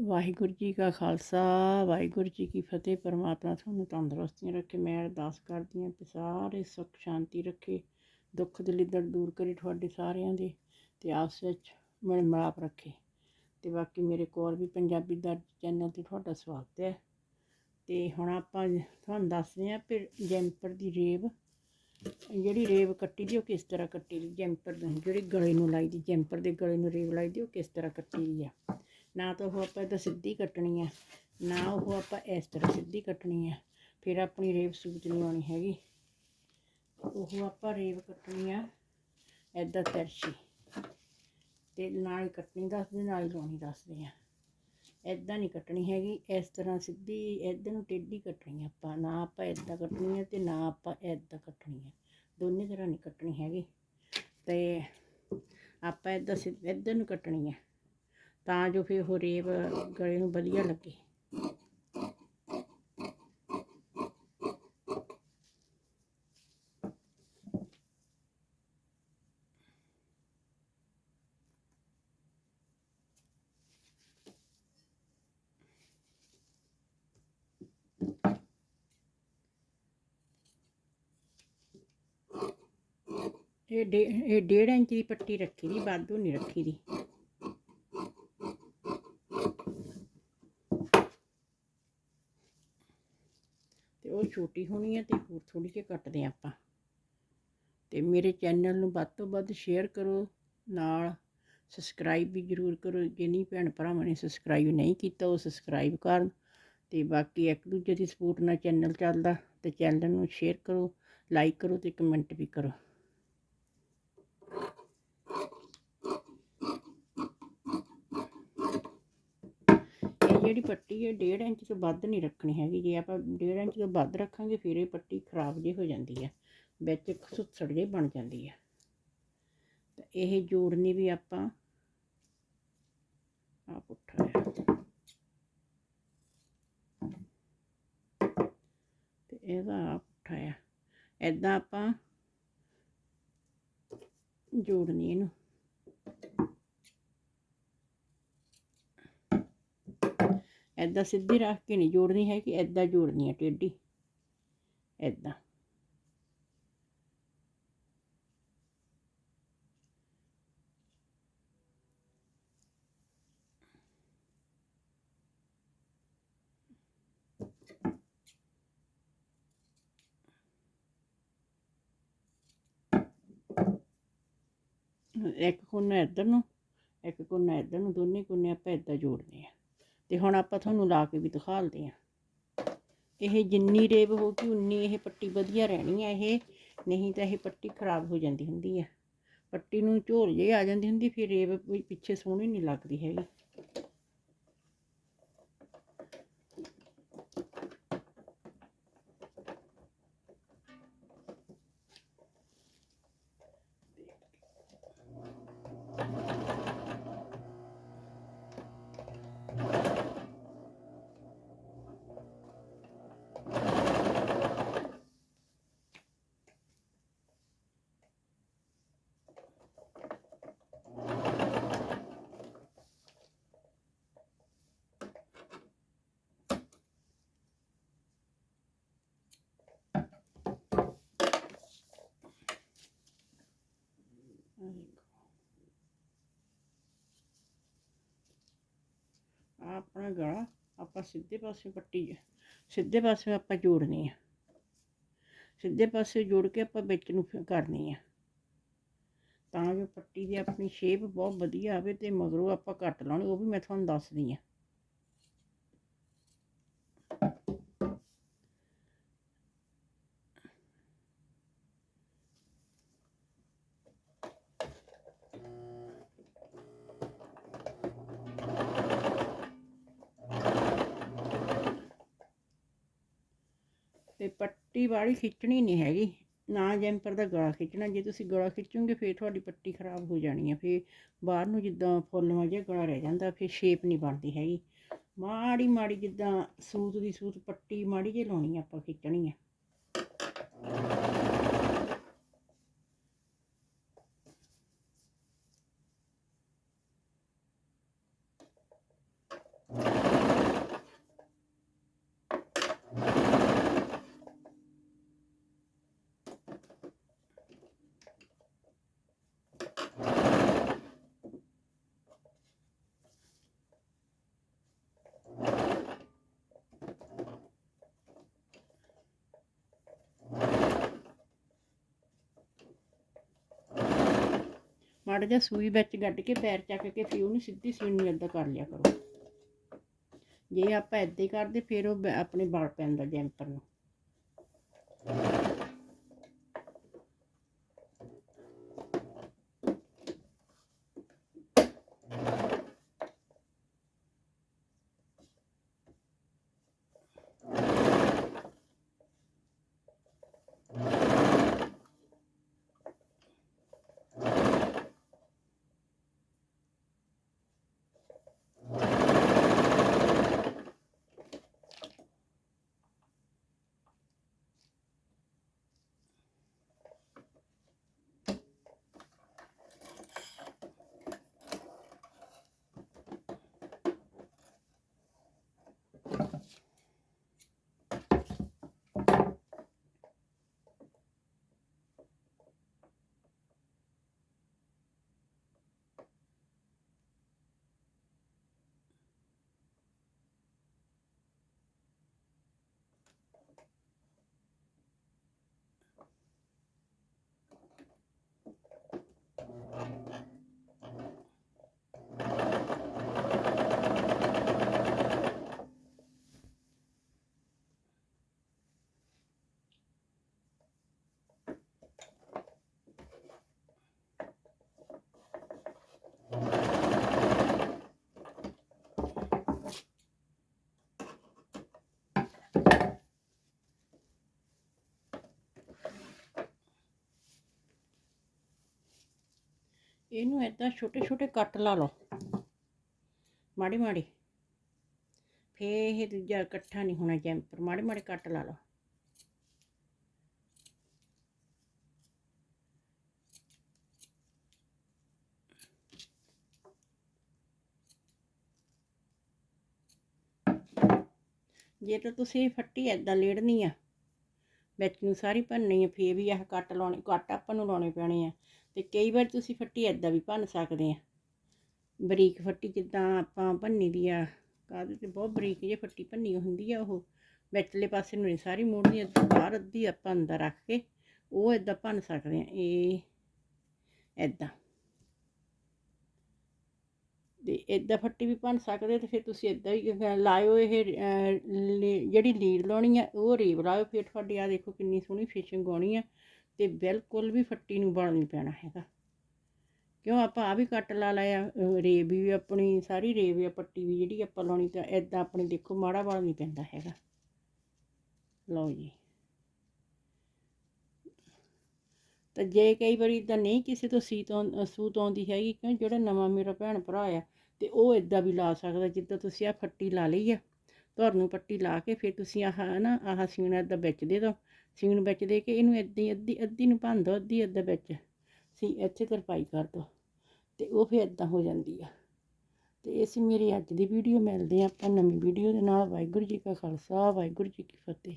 ਵਾਹਿਗੁਰੂ ਜੀ ਕਾ ਖਾਲਸਾ, ਵਾਹਿਗੁਰੂ ਜੀ ਕੀ ਫਤਿਹ। ਪਰਮਾਤਮਾ ਤੁਹਾਨੂੰ ਤੰਦਰੁਸਤੀਆਂ ਰੱਖੇ, ਮੈਂ ਅਰਦਾਸ ਕਰਦੀ ਹਾਂ ਕਿ ਸਾਰੇ ਸੁੱਖ, ਸ਼ਾਂਤੀ ਰੱਖੇ, ਦੁੱਖ ਦਲਿੱਦਰ ਦੂਰ ਕਰੇ ਤੁਹਾਡੇ ਸਾਰਿਆਂ ਦੇ ਤੇ ਆਪਸ ਵਿੱਚ ਮਿਲ ਮਿਲਾਪ ਰੱਖੇ। ਤੇ ਬਾਕੀ ਮੇਰੇ ਕੋਲ ਵੀ ਪੰਜਾਬੀ ਦਰਜ ਚੈਨਲ ਤੇ ਤੁਹਾਡਾ ਸਵਾਗਤ ਹੈ। ਤੇ ਹੁਣ ਆਪਾਂ ਤੁਹਾਨੂੰ ਦੱਸਦੇ ਹਾਂ ਫਿਰ ਜੈਂਪਰ ਦੀ ਰੇਬ ਜਿਹੜੀ ਰੇਬ ਕੱਟੀ ਦੀ, ਉਹ ਕਿਸ ਤਰ੍ਹਾਂ ਕੱਟੀ ਦੀ? ਜੈਂਪਰ ਦੀ ਜਿਹੜੀ ਗਲੇ ਨੂੰ ਲਾਈ ਦੀ ਜੈਂਪਰ ਦੇ ਗਲੇ ਨੂੰ ਰੇਬ ਲਾਈ ਦੀ, ਉਹ ਕਿਸ ਤਰ੍ਹਾਂ ਕੱਟੀ ਦੀ ਆ? ਨਾ ਤਾਂ ਉਹ ਆਪਾਂ ਤਾਂ ਸਿੱਧੀ ਕੱਟਣੀ ਆ, ਨਾ ਉਹ ਆਪਾਂ ਇਸ ਤਰ੍ਹਾਂ ਸਿੱਧੀ ਕੱਟਣੀ ਆ, ਫਿਰ ਆਪਣੀ ਰੇਵ ਸੂਤ ਨਹੀਂ ਆਉਣੀ ਹੈਗੀ। ਉਹ ਆਪਾਂ ਰੇਵ ਕੱਟਣੀ ਆ ਐਦਾਂ ਤਰਸ਼ੀ। ਤੇ ਨਾਲ ਹੀ ਕੱਟਣੀ ਦੱਸਦੇ, ਨਾਲ ਹੀ ਲਾਉਣੀ ਦੱਸਦੇ ਆ। ਐਦਾਂ ਨਹੀਂ ਕੱਟਣੀ ਹੈਗੀ, ਇਸ ਤਰ੍ਹਾਂ ਸਿੱਧੀ ਇੱਧਰ ਨੂੰ ਟੇਢੀ ਕੱਟਣੀ ਆਪਾਂ, ਨਾ ਆਪਾਂ ਐਦਾਂ ਕੱਟਣੀ ਹੈ ਤੇ ਨਾ ਆਪਾਂ ਐਦਾਂ ਕੱਟਣੀ ਹੈ ਦੋਨੇ ਤਰ੍ਹਾਂ ਨਹੀਂ ਕੱਟਣੀ ਹੈਗੀ। ਤੇ ਆਪਾਂ ਐਦਾਂ ਸਿੱਧ ਇੱਧਰ ਨੂੰ ਕੱਟਣੀ ਹੈ ਤਾਂ ਜੋ ਫਿਰ ਉਹ ਰੇਵ ਗਲੇ ਨੂੰ ਵਧੀਆ ਲੱਗੇ। ਇਹ ਡੇ ਇਹ ਡੇਢ ਇੰਚ ਦੀ ਪੱਟੀ ਰੱਖੀ ਦੀ, ਵਾਧੂ ਨਹੀਂ ਰੱਖੀ ਦੀ। ਛੋਟੀ ਹੋਣੀ ਹੈ ਤੇ ਹੋਰ ਥੋੜੀ ਜਿਹੀ ਕੱਟਦੇ ਹਾਂ ਆਪਾਂ। ਤੇ ਮੇਰੇ ਚੈਨਲ ਨੂੰ ਵੱਧ ਤੋਂ ਵੱਧ ਸ਼ੇਅਰ ਕਰੋ, ਨਾਲ ਸਬਸਕ੍ਰਾਈਬ ਵੀ ਜ਼ਰੂਰ ਕਰੋ, ਜਿਨੀ ਭੈਣ ਭਰਾਵਾਂ ਨੇ ਸਬਸਕ੍ਰਾਈਬ ਨਹੀਂ ਕੀਤਾ ਉਹ ਸਬਸਕ੍ਰਾਈਬ ਕਰਨ ਤੇ ਬਾਕੀ ਇੱਕ ਦੂਜੇ ਦੀ ਸਪੋਰਟ ਨਾਲ ਚੈਨਲ ਚੱਲਦਾ, ਤੇ ਚੈਨਲ ਨੂੰ ਸ਼ੇਅਰ ਕਰੋ ਲਾਈਕ ਕਰੋ ਤੇ ਕਮੈਂਟ ਵੀ ਕਰੋ ਇਹ ਜਿਹੜੀ ਪੱਟੀ ਹੈ 1.5 ਇੰਚ ਤੋਂ ਵੱਧ ਨਹੀਂ ਰੱਖਣੀ ਹੈਗੀ। ਜੇ ਆਪਾਂ 1.5 ਇੰਚ ਤੋਂ ਵੱਧ ਰੱਖਾਂਗੇ, ਫਿਰ ਇਹ ਪੱਟੀ ਖਰਾਬ ਜਿਹੀ ਹੋ ਜਾਂਦੀ ਹੈ। ਵਿੱਚ ਸੁੱਸੜ ਜਿਹੀ ਬਣ ਜਾਂਦੀ ਹੈ। ਤਾਂ ਇਹ ਜੋੜਨੀ ਵੀ ਆਪਾਂ ਆ ਪੁੱਠਾ ਹੈ ਤੇ ਇਹਦਾ ਆ ਪੁੱਠਾ ਹੈ ਐਦਾਂ ਆਪਾਂ ਜੋੜਨੀ ਇਹਨੂੰ। ਐਦਾਂ ਸਿੱਧੀ ਰੱਖ ਕੇ ਨਹੀਂ ਜੋੜਨੀ ਹੈ ਕਿ ਐਦਾਂ ਜੋੜਨੀ ਹੈ ਟੇਢੀ ਐਦਾਂ ਇੱਕ ਕੋਨਾ ਇੱਧਰ ਨੂੰ, ਇੱਕ ਕੋਨਾ ਇੱਧਰ ਨੂੰ, ਦੋਨੇ ਕੋਨੇ ਆਪਾਂ ਇੱਦਾਂ ਜੋੜਨੇ ਆ। ਤੇ ਹੁਣ ਆਪਾਂ ਤੁਹਾਨੂੰ ਲਾ ਕੇ ਵੀ ਦਿਖਾਲਦੇ ਆ ਇਹ ਜਿੰਨੀ ਰੇਬ ਹੋਊਗੀ, ਉਨੀ ਇਹ ਪੱਟੀ ਵਧੀਆ ਰਹਿਣੀ ਹੈ ਇਹ, ਨਹੀਂ ਤਾਂ ਇਹ ਪੱਟੀ ਖਰਾਬ ਹੋ ਜਾਂਦੀ ਹੁੰਦੀ ਹੈ ਪੱਟੀ ਨੂੰ ਝੋਲ ਜੇ ਆ ਜਾਂਦੀ ਹੁੰਦੀ, ਫਿਰ ਰੇਬ ਵੀ ਪਿੱਛੇ ਸੋਹਣੀ ਨਹੀਂ ਲੱਗਦੀ ਹੈਗੀ। ਆਪਣਾ ਗਲਾ ਆਪਾਂ ਸਿੱਧੇ ਪਾਸੇ ਪੱਟੀ ਸਿੱਧੇ ਪਾਸੇ ਆਪਾਂ ਜੋੜਨੀ ਆ। ਸਿੱਧੇ ਪਾਸੇ ਜੋੜ ਕੇ ਆਪਾਂ ਵਿੱਚ ਨੂੰ ਫਿਰ ਕਰਨੀ ਆ। ਤਾਂ ਜੋ ਪੱਟੀ ਦੀ ਆਪਣੀ ਸ਼ੇਪ ਬਹੁਤ ਵਧੀਆ ਆਵੇ ਤੇ ਮਗਰੋਂ ਆਪਾਂ ਕੱਟ ਲਾਉਣੀ, ਉਹ ਵੀ ਮੈਂ ਤੁਹਾਨੂੰ ਦੱਸਦੀ ਆ। ਤੇ ਪੱਟੀ ਵਾਲੀ ਖਿੱਚਣੀ ਨਹੀਂ ਹੈਗੀ। ਨਾ ਜੈਂਪਰ ਦਾ ਗਲਾ ਖਿੱਚਣਾ, ਜੇ ਤੁਸੀਂ ਗਲਾ ਖਿੱਚੋਗੇ ਫਿਰ ਤੁਹਾਡੀ ਪੱਟੀ ਖਰਾਬ ਹੋ ਜਾਣੀ ਹੈ ਫਿਰ ਬਾਹਰ ਨੂੰ ਜਿੱਦਾਂ ਫੁੱਲਾਂ ਜਿਹਾ ਗਲਾ ਰਹਿ ਜਾਂਦਾ, ਫਿਰ ਸ਼ੇਪ ਨਹੀਂ ਬਣਦੀ ਹੈਗੀ। ਮਾੜੀ ਮਾੜੀ ਜਿੱਦਾਂ ਸੂਤ ਦੀ ਸੂਤ ਪੱਟੀ ਮਾੜੀ ਜਿਹੀ ਲਾਉਣੀ ਆ ਆਪਾਂ ਖਿੱਚਣੀ ਹੈ ਮਾੜਾ ਜਿਹਾ ਸੂਈ ਵਿੱਚ ਗੱਡ ਕੇ, ਪੈਰ ਚੱਕ ਕੇ ਫਿਰ ਉਹਨੂੰ ਸਿੱਧੀ ਸੂਈ ਨੂੰ ਏਦਾਂ ਕਰ ਲਿਆ ਕਰੋ। ਜੇ ਆਪਾਂ ਏਦਾਂ ਹੀ ਕਰਦੇ, ਫਿਰ ਉਹ ਆਪਣੇ ਵਲ ਪੈਂਦਾ ਜੈਂਪਰ ਨੂੰ। ਇਹਨੂੰ ਏਦਾਂ ਛੋਟੇ ਛੋਟੇ ਕੱਟ ਲਾ ਲਓ। ਮਾੜੀ ਮਾੜੀ। ਫੇ ਇਹ ਦੂਜਾ ਇਕੱਠਾ ਨਹੀਂ ਹੋਣਾ ਜੈਂਪਰ ਮਾੜੇ ਮਾੜੇ ਕੱਟ ਲਾ ਲਓ। ਜੇ ਤਾਂ ਤੁਸੀਂ ਫੱਟੀ ਐਦਾਂ ਲੇੜਨੀ ਆ ਵਿੱਚ ਨੂੰ ਸਾਰੀ ਭੰਨਣੀ ਹੈ, ਫੇਰ ਵੀ ਇਹ ਕੱਟ ਲਾਉਣੇ, ਕੱਟ ਆਪਾਂ ਨੂੰ ਲਾਉਣੇ ਪੈਣੇ ਆ। ਤੇ ਕਈ ਵਾਰ ਤੁਸੀਂ ਫੱਟੀ ਐਦਾਂ ਵੀ ਭੰਨ ਸਕਦੇ ਆ। ਬਰੀਕ ਫੱਟੀ ਜਿੱਦਾਂ ਆਪਾਂ ਭੰਨੀ ਦੀ ਆ, ਕਾਹਦੇ ਤੇ ਬਹੁਤ ਬਰੀਕ ਜੇ ਫੱਟੀ ਭੰਨੀ ਹੁੰਦੀ ਆ ਉਹ। ਵਿਚਲੇ ਪਾਸੇ ਨੂੰ ਨਹੀਂ, ਸਾਰੀ ਮੋੜਨੀ ਅੱਧੀ ਬਾਹਰ ਅੱਧੀ ਆਪਾਂ ਅੰਦਰ ਰੱਖ ਕੇ ਉਹ ਐਦਾਂ ਭੰਨ ਸਕਦੇ ਆ, ਇਹ ਐਦਾਂ ਤੇ ਇਦਾਂ ਫੱਟੀ ਵੀ ਭੰਨ ਸਕਦੇ ਤੇ ਫਿਰ ਤੁਸੀਂ ਇਦਾਂ ਹੀ ਲਾਇਓ ਇਹ ਲੀ- ਜਿਹੜੀ ਲੀਡ ਲਾਉਣੀ ਆ, ਉਹ ਰੇਬ ਲਾਇਓ। ਫਿਰ ਤੁਹਾਡੀ ਆ ਦੇਖੋ ਕਿੰਨੀ ਸੋਹਣੀ ਫਿਸ਼ਿੰਗ ਆਉਣੀ ਆ ਤੇ ਬਿਲਕੁਲ ਵੀ ਫੱਟੀ ਨੂੰ ਬਲ ਨਹੀਂ ਪੈਣਾ ਹੈਗਾ। ਕਿਉਂ ਆਪਾਂ ਆ ਵੀ ਕੱਟ ਲਾ ਲਿਆ ਰੇਬ ਵੀ ਆਪਣੀ, ਸਾਰੀ ਰੇਬ ਆ ਪੱਟੀ ਵੀ ਜਿਹੜੀ ਆਪਾਂ ਲਾਉਣੀ ਤਾਂ ਇਦਾਂ ਆਪਣੀ ਦੇਖੋ ਮਾੜਾ ਬਲ ਨਹੀਂ ਪੈਂਦਾ ਹੈਗਾ। ਲਓ ਜੀ। ਤਾਂ ਜੇ ਕਈ ਵਾਰੀ ਤਾਂ ਨਹੀਂ ਕਿਸੇ ਤੋਂ ਸੀਤ ਆਉਂ- ਸੂਤ ਆਉਂਦੀ ਹੈਗੀ, ਕਿਉਂ ਜਿਹੜਾ ਨਵਾਂ ਮੇਰਾ ਭੈਣ ਭਰਾ ਆ ਤੇ ਉਹ ਇਦਾਂ ਵੀ ਲਾ ਸਕਦਾ ਜਿੱਦਾਂ ਤੁਸੀਂ ਆ ਫੱਟੀ ਲਾ ਲਈ ਆ, ਤੁਹਾਨੂੰ ਪੱਟੀ ਲਾ ਕੇ ਫਿਰ ਤੁਸੀਂ ਆਹ ਨਾ, ਆਹ ਸੀਣਾ ਇਦਾਂ ਵਿੱਚ ਦੇ ਦਿਓ ਸੀਣ ਵਿੱਚ ਦੇ ਕੇ ਇਹਨੂੰ ਇਦਾਂ ਅੱਧੀ ਅੱਧੀ ਨੂੰ ਭੰਨ ਦਿਓ ਅੱਧੀ ਅੱਧਾ ਵਿੱਚ। ਸੀ ਇੱਥੇ ਤਰਪਾਈ ਕਰ ਦਿਓ ਤੇ ਉਹ ਫਿਰ ਇਦਾਂ ਹੋ ਜਾਂਦੀ ਆ। ਤੇ ਇਸ ਮੇਰੀ ਅੱਜ ਦੀ ਵੀਡੀਓ ਮਿਲਦੇ ਆ ਆਪਾਂ ਨਵੀਂ ਵੀਡੀਓ ਦੇ ਨਾਲ। ਵਾਹਿਗੁਰੂ ਜੀ ਕਾ ਖਾਲਸਾ, ਵਾਹਿਗੁਰੂ ਜੀ ਕੀ ਫਤਿਹ।